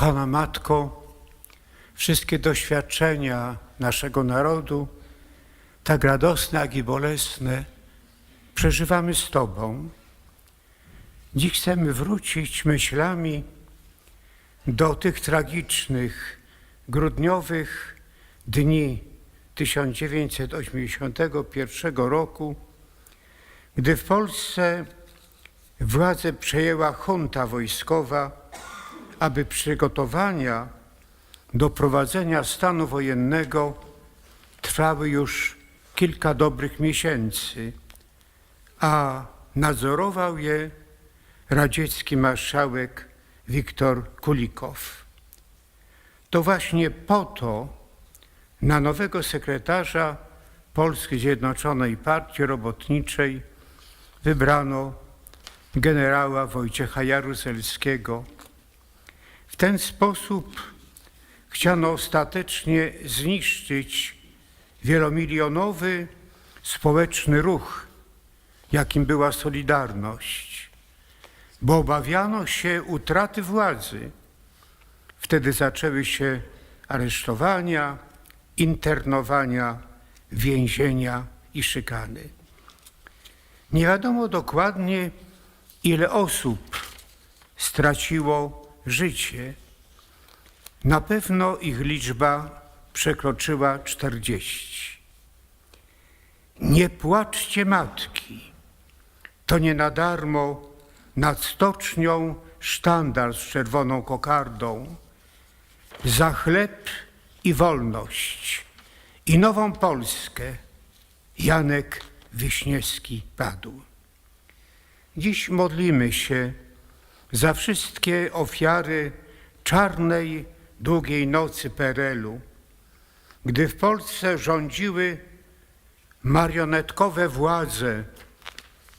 Kochana Matko, wszystkie doświadczenia naszego narodu, tak radosne, jak i bolesne, przeżywamy z Tobą. Dziś chcemy wrócić myślami do tych tragicznych, grudniowych dni 1981 roku, gdy w Polsce władzę przejęła junta wojskowa, aby przygotowania do prowadzenia stanu wojennego trwały już kilka dobrych miesięcy, a nadzorował je radziecki marszałek Wiktor Kulikow. To właśnie po to na nowego sekretarza Polskiej Zjednoczonej Partii Robotniczej wybrano generała Wojciecha Jaruzelskiego. W ten sposób chciano ostatecznie zniszczyć wielomilionowy społeczny ruch, jakim była Solidarność, bo obawiano się utraty władzy. Wtedy zaczęły się aresztowania, internowania, więzienia i szykany. Nie wiadomo dokładnie, ile osób straciło życie. Na pewno ich liczba przekroczyła 40. Nie płaczcie matki. To nie na darmo nad stocznią sztandar z czerwoną kokardą. Za chleb i wolność i nową Polskę Janek Wiśniewski padł. Dziś modlimy się za wszystkie ofiary czarnej, długiej nocy PRL-u, gdy w Polsce rządziły marionetkowe władze,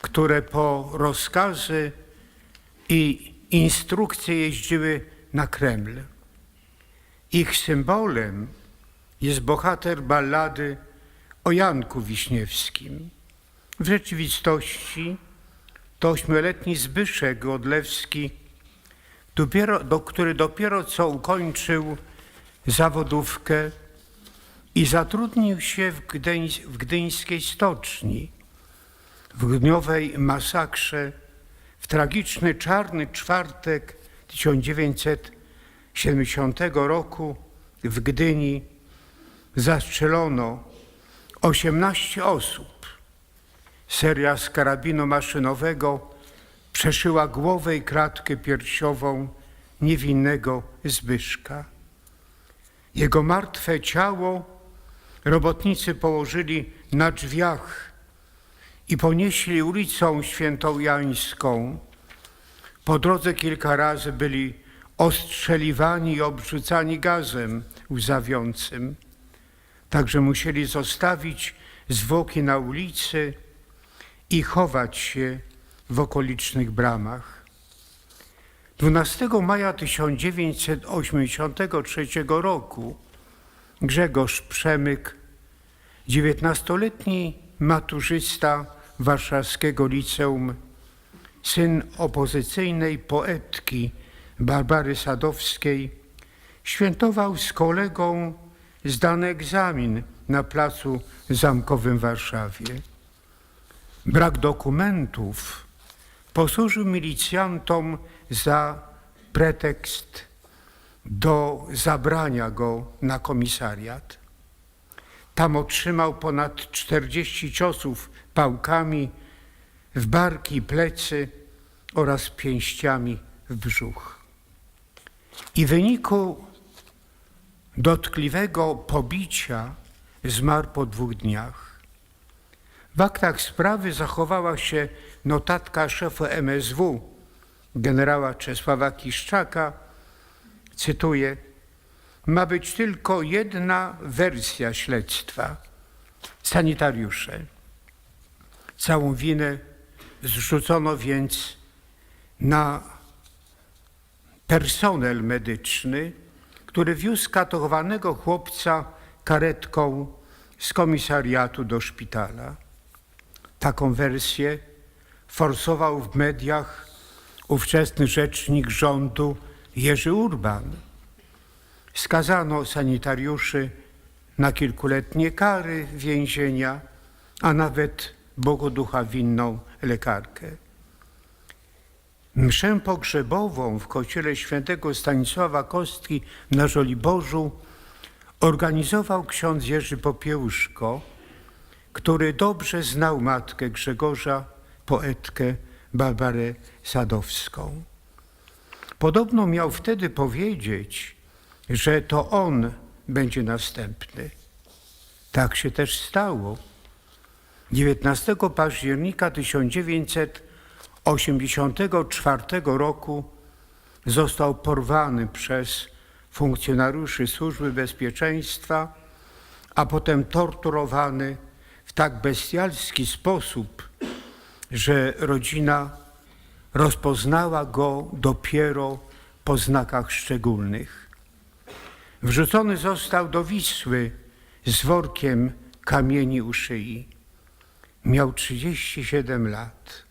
które po rozkazy i instrukcje jeździły na Kreml. Ich symbolem jest bohater ballady o Janku Wiśniewskim. W rzeczywistości to ośmioletni Zbyszek Godlewski, dopiero, do, który dopiero co ukończył zawodówkę i zatrudnił się w, Gdyń, w gdyńskiej stoczni. W grudniowej masakrze w tragiczny czarny czwartek 1970 roku w Gdyni zastrzelono 18 osób. Seria z karabinu maszynowego przeszyła głowę i klatkę piersiową niewinnego Zbyszka. Jego martwe ciało robotnicy położyli na drzwiach i ponieśli ulicą Świętojańską. Po drodze kilka razy byli ostrzeliwani i obrzucani gazem łzawiącym. Także musieli zostawić zwłoki na ulicy i chować się w okolicznych bramach. 12 maja 1983 roku Grzegorz Przemyk, dziewiętnastoletni maturzysta warszawskiego liceum, syn opozycyjnej poetki Barbary Sadowskiej, świętował z kolegą zdany egzamin na placu zamkowym w Warszawie. Brak dokumentów posłużył milicjantom za pretekst do zabrania go na komisariat. Tam otrzymał ponad 40 ciosów pałkami w barki i plecy oraz pięściami w brzuch. I w wyniku dotkliwego pobicia zmarł po dwóch dniach. W aktach sprawy zachowała się notatka szefa MSW, generała Czesława Kiszczaka, cytuję, ma być tylko jedna wersja śledztwa. Sanitariusze. Całą winę zrzucono więc na personel medyczny, który wiózł katowanego chłopca karetką z komisariatu do szpitala. Taką wersję forsował w mediach ówczesny rzecznik rządu Jerzy Urban. skazano sanitariuszy na kilkuletnie kary więzienia, a nawet Bogoducha winną lekarkę. Mszę pogrzebową w kościele świętego Stanisława Kostki na Żoliborzu organizował ksiądz Jerzy Popiełuszko, który dobrze znał matkę Grzegorza, poetkę Barbarę Sadowską. Podobno miał wtedy powiedzieć, że to on będzie następny. Tak się też stało. 19 października 1984 roku został porwany przez funkcjonariuszy Służby Bezpieczeństwa, a potem torturowany w tak bestialski sposób, że rodzina rozpoznała go dopiero po znakach szczególnych. Wrzucony został do Wisły z workiem kamieni u szyi. Miał 37 lat.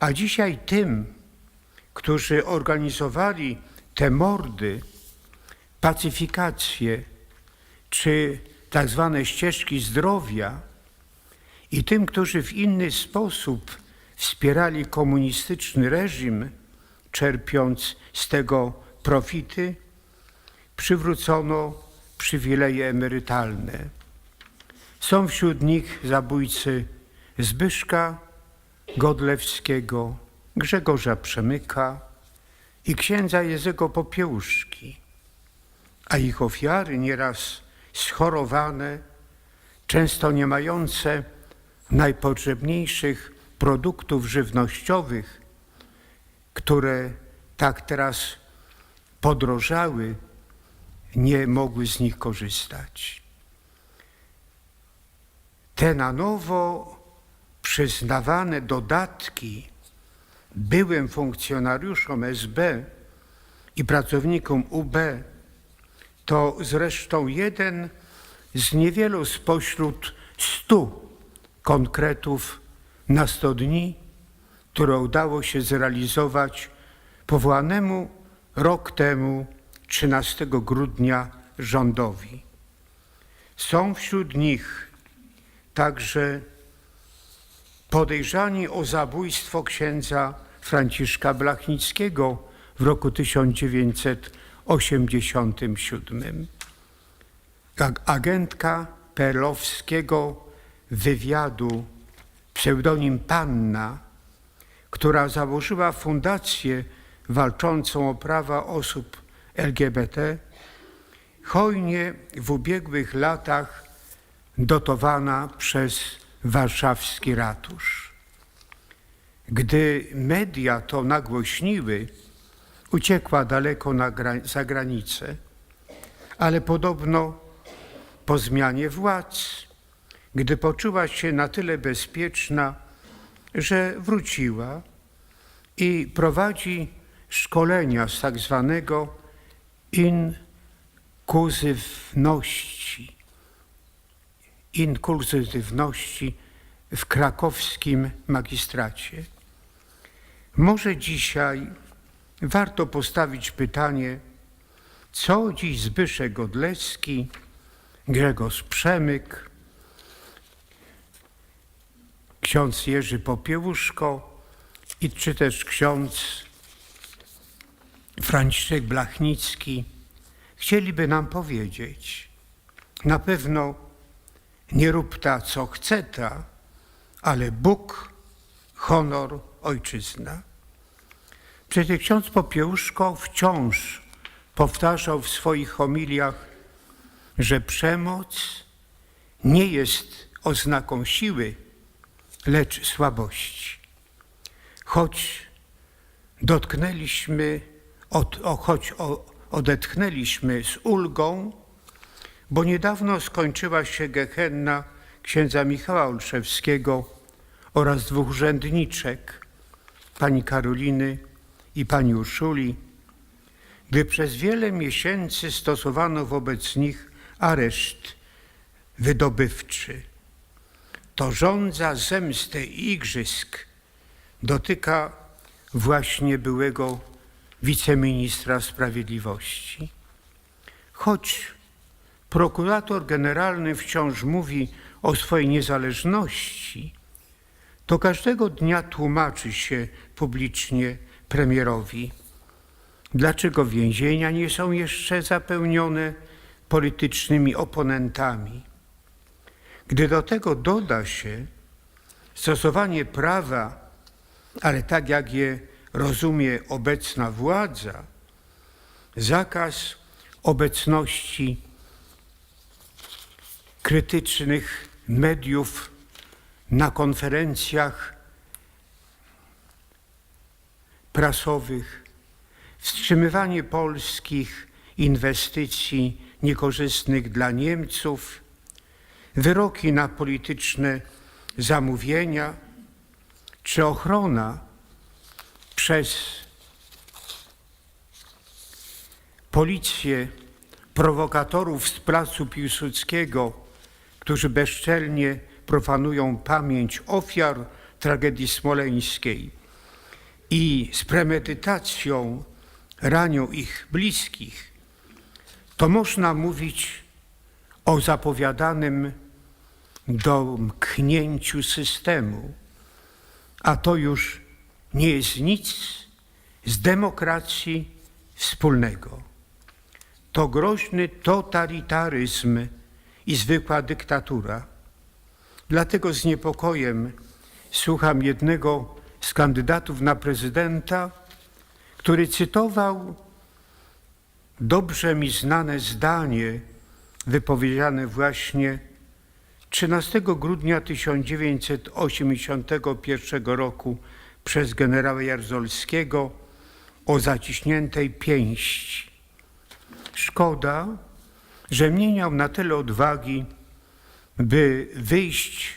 A dzisiaj tym, którzy organizowali te mordy, pacyfikację czy tak zwane ścieżki zdrowia i tym, którzy w inny sposób wspierali komunistyczny reżim, czerpiąc z tego profity, przywrócono przywileje emerytalne. Są wśród nich zabójcy Zbyszka Godlewskiego, Grzegorza Przemyka i księdza Jezego Popiełuszki, a ich ofiary nieraz schorowane, często nie mające najpotrzebniejszych produktów żywnościowych, które tak teraz podrożały, nie mogły z nich korzystać. Te na nowo przyznawane dodatki byłym funkcjonariuszom SB i pracownikom UB to zresztą jeden z niewielu spośród stu konkretów na 100 dni, które udało się zrealizować powołanemu rok temu, 13 grudnia, rządowi. Są wśród nich także podejrzani o zabójstwo księdza Franciszka Blachnickiego w roku 1987. Agentka perlowskiego wywiadu pseudonim Panna, która założyła fundację walczącą o prawa osób LGBT, hojnie w ubiegłych latach dotowana przez warszawski ratusz. Gdy media to nagłośniły, uciekła daleko na za granicę, ale podobno po zmianie władz gdy poczuła się na tyle bezpieczna, że wróciła i prowadzi szkolenia z tak zwanego inkluzywności, inkluzywności w krakowskim magistracie. Może dzisiaj warto postawić pytanie, co dziś Zbyszek Godlewski, Grzegorz Przemyk, ksiądz Jerzy Popiełuszko i czy też ksiądz Franciszek Blachnicki chcieliby nam powiedzieć. Na pewno nie rób ta, co chce ta, ale Bóg, honor, ojczyzna. Przecież ksiądz Popiełuszko wciąż powtarzał w swoich homiliach, że przemoc nie jest oznaką siły, lecz słabości. Choć dotknęliśmy, od, o, choć o, odetchnęliśmy z ulgą, bo niedawno skończyła się gehenna księdza Michała Olszewskiego oraz dwóch urzędniczek, pani Karoliny i pani Urszuli, gdy przez wiele miesięcy stosowano wobec nich areszt wydobywczy to żądza zemsty i igrzysk dotyka właśnie byłego wiceministra sprawiedliwości. choć prokurator generalny wciąż mówi o swojej niezależności, to każdego dnia tłumaczy się publicznie premierowi, dlaczego więzienia nie są jeszcze zapełnione politycznymi oponentami. Gdy do tego doda się stosowanie prawa, ale tak jak je rozumie obecna władza, zakaz obecności krytycznych mediów na konferencjach prasowych, wstrzymywanie polskich inwestycji niekorzystnych dla Niemców, wyroki na polityczne zamówienia. Czy ochrona przez policję prowokatorów z placu Piłsudskiego, którzy bezczelnie profanują pamięć ofiar tragedii smoleńskiej i z premedytacją ranią ich bliskich, to można mówić o zapowiadanym domknięciu systemu, a to już nie jest nic z demokracji wspólnego. To groźny totalitaryzm i zwykła dyktatura. Dlatego z niepokojem słucham jednego z kandydatów na prezydenta, który cytował dobrze mi znane zdanie wypowiedziane właśnie 13 grudnia 1981 roku przez generała Jarzolskiego o zaciśniętej pięści. Szkoda, że nie miał na tyle odwagi, by wyjść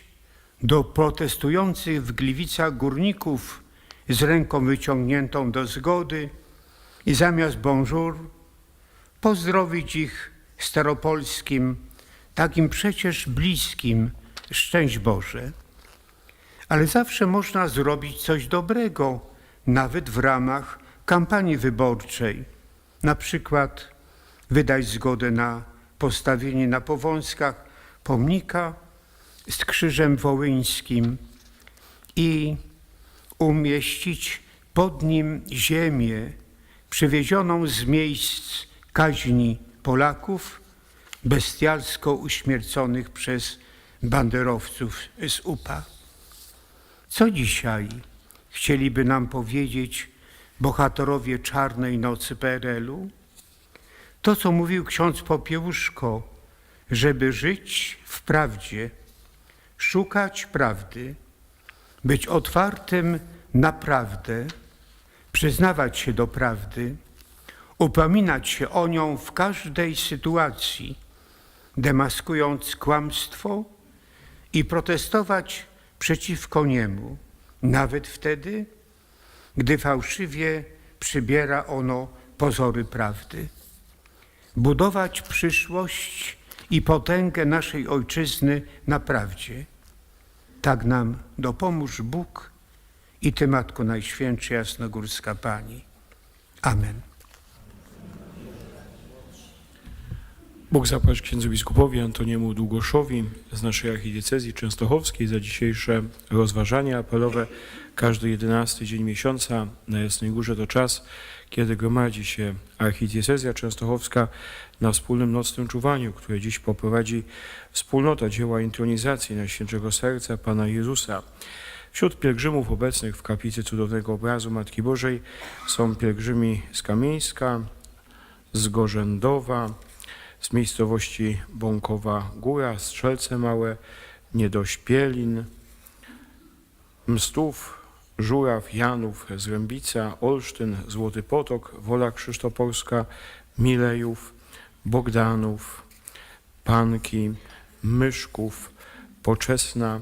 do protestujących w Gliwicach górników z ręką wyciągniętą do zgody i zamiast bonjour pozdrowić ich staropolskim, takim przecież bliskim szczęść Boże. Ale zawsze można zrobić coś dobrego, nawet w ramach kampanii wyborczej. Na przykład wydać zgodę na postawienie na Powązkach pomnika z krzyżem wołyńskim i umieścić pod nim ziemię przywiezioną z miejsc kaźni Polaków, bestialsko uśmierconych przez banderowców z UPA. Co dzisiaj chcieliby nam powiedzieć bohaterowie czarnej nocy PRL-u? To, co mówił ksiądz Popiełuszko, żeby żyć w prawdzie, szukać prawdy, być otwartym na prawdę, przyznawać się do prawdy, upominać się o nią w każdej sytuacji, demaskując kłamstwo i protestować przeciwko niemu, nawet wtedy, gdy fałszywie przybiera ono pozory prawdy. Budować przyszłość i potęgę naszej ojczyzny na prawdzie. Tak nam dopomóż Bóg i Ty, Matko Najświętsza Jasnogórska Pani. Amen. Bóg zapłać księdzu biskupowi Antoniemu Długoszowi z naszej archidiecezji częstochowskiej za dzisiejsze rozważania apelowe. Każdy jedenasty dzień miesiąca na Jasnej Górze to czas, kiedy gromadzi się archidiecezja częstochowska na wspólnym nocnym czuwaniu, które dziś poprowadzi wspólnota dzieła intronizacji Najświętszego Serca Pana Jezusa. Wśród pielgrzymów obecnych w kaplicy cudownego obrazu Matki Bożej są pielgrzymi z Kamieńska, z Gorzędowa, z miejscowości Bąkowa Góra, Strzelce Małe, Niedośpielin, Mstów, Żuraw, Janów, Zrębica, Olsztyn, Złoty Potok, Wola Krzysztoporska, Milejów, Bogdanów, Panki, Myszków, Poczesna,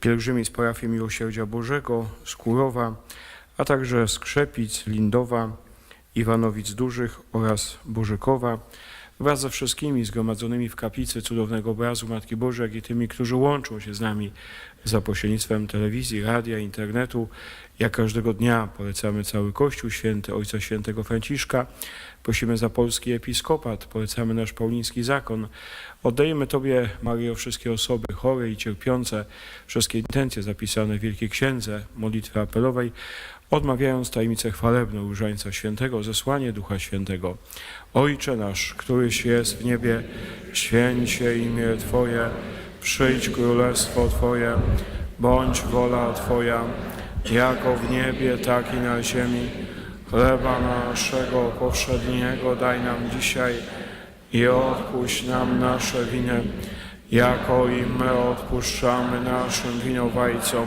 pielgrzymi z parafii Miłosierdzia Bożego, Skórowa, a także Skrzepic, Lindowa, Iwanowic Dużych oraz Bożykowa, wraz ze wszystkimi zgromadzonymi w kaplicy cudownego obrazu Matki Bożej, jak i tymi, którzy łączą się z nami za pośrednictwem telewizji, radia, internetu. Jak każdego dnia polecamy cały Kościół Święty Ojca Świętego Franciszka. Prosimy za polski episkopat, polecamy nasz pauliński zakon. Oddajemy Tobie, Mario, wszystkie osoby chore i cierpiące, wszystkie intencje zapisane w Wielkiej Księdze, modlitwy apelowej, odmawiając tajemnicę chwalebną Różańca Świętego, zesłanie Ducha Świętego. Ojcze nasz, któryś jest w niebie, święć się imię Twoje, przyjdź królestwo Twoje, bądź wola Twoja, jako w niebie, tak i na ziemi. Chleba naszego powszedniego daj nam dzisiaj i odpuść nam nasze winy, jako i my odpuszczamy naszym winowajcom.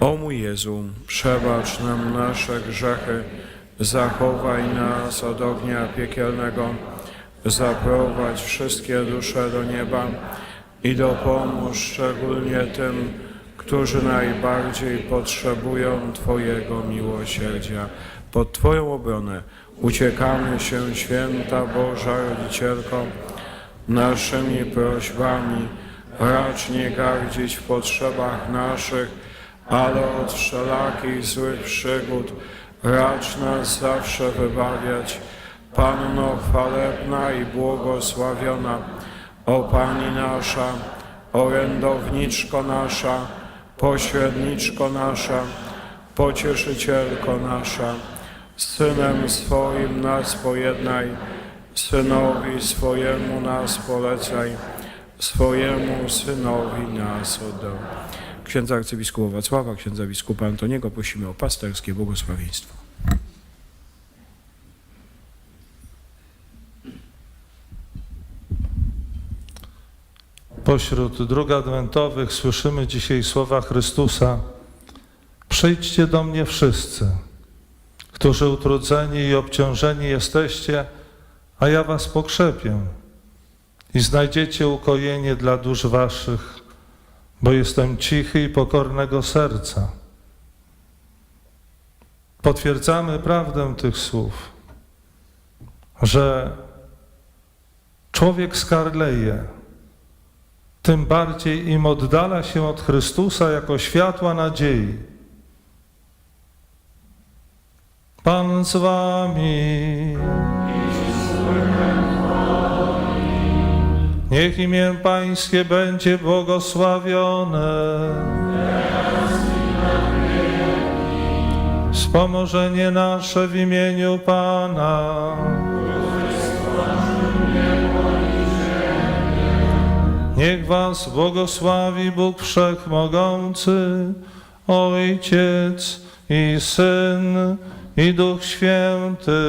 O mój Jezu, przebacz nam nasze grzechy, zachowaj nas od ognia piekielnego, zaprowadź wszystkie dusze do nieba i dopomóż szczególnie tym, którzy najbardziej potrzebują Twojego miłosierdzia. Pod Twoją obronę uciekamy się, święta Boża Rodzicielko, naszymi prośbami. Racz nie gardzić w potrzebach naszych, ale od wszelakich złych przygód racz nas zawsze wybawiać, Panno chwalebna i błogosławiona, o Pani nasza, orędowniczko nasza, pośredniczko nasza, pocieszycielko nasza, Synem swoim nas pojednaj, Synowi swojemu nas polecaj, swojemu Synowi nas oddał. Księdza arcybiskupa Wacława, księdza biskupa Antoniego prosimy o pasterskie błogosławieństwo. Pośród dróg adwentowych słyszymy dzisiaj słowa Chrystusa: Przyjdźcie do mnie wszyscy, którzy utrudzeni i obciążeni jesteście, a ja was pokrzepię i znajdziecie ukojenie dla dusz waszych, bo jestem cichy i pokornego serca. Potwierdzamy prawdę tych słów, że człowiek skarleje, tym bardziej im oddala się od Chrystusa jako światła nadziei. Pan z wami. Niech imię Pańskie będzie błogosławione. Wspomożenie nasze w imieniu Pana. Niech was błogosławi Bóg Wszechmogący, Ojciec i Syn i Duch Święty.